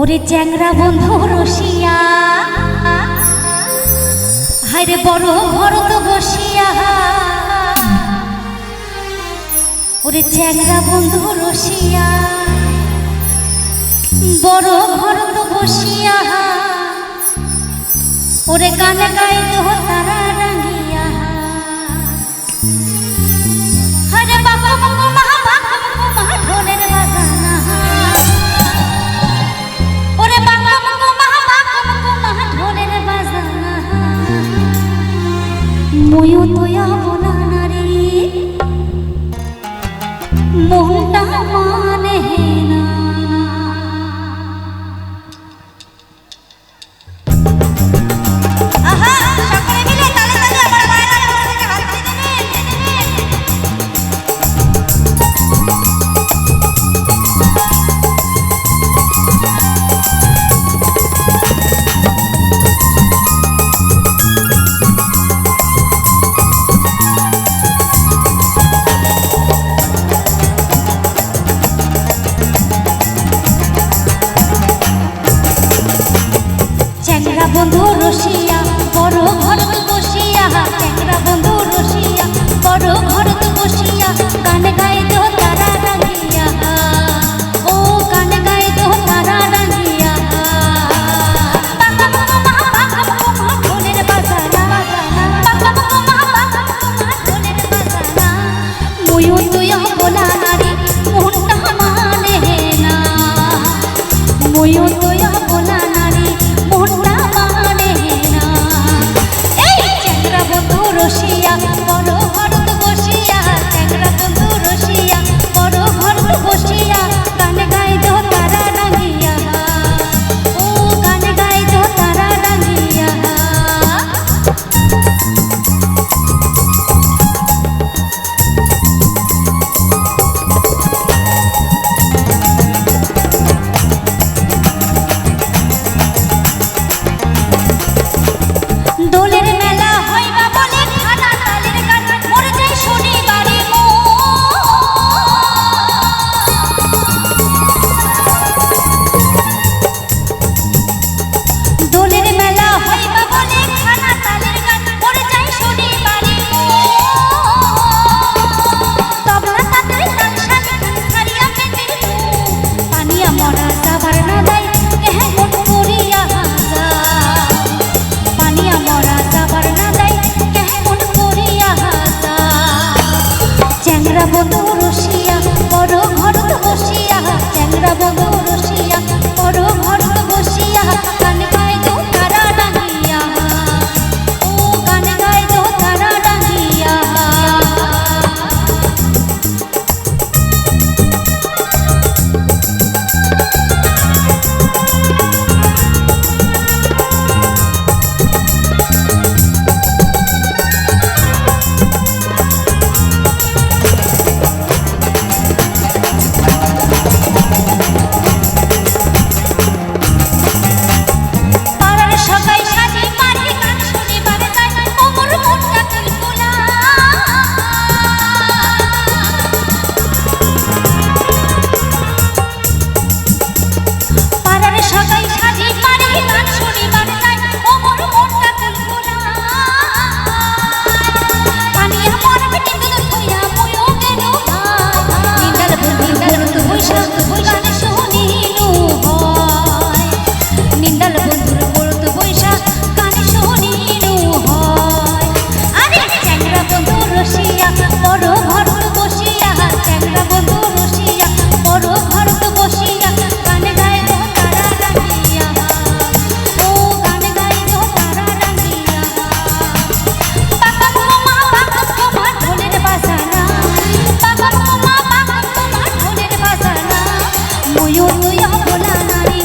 ওরে চ্যাংরা বন্ধু রসিয়া। হায়রে বড় ভরত বসিয়া। ওরে চ্যাংরা বন্ধু রসিয়া। বড় ভরত বসিয়া। ওরে গান গাই তো তারা। না acabou. ভোলা নারী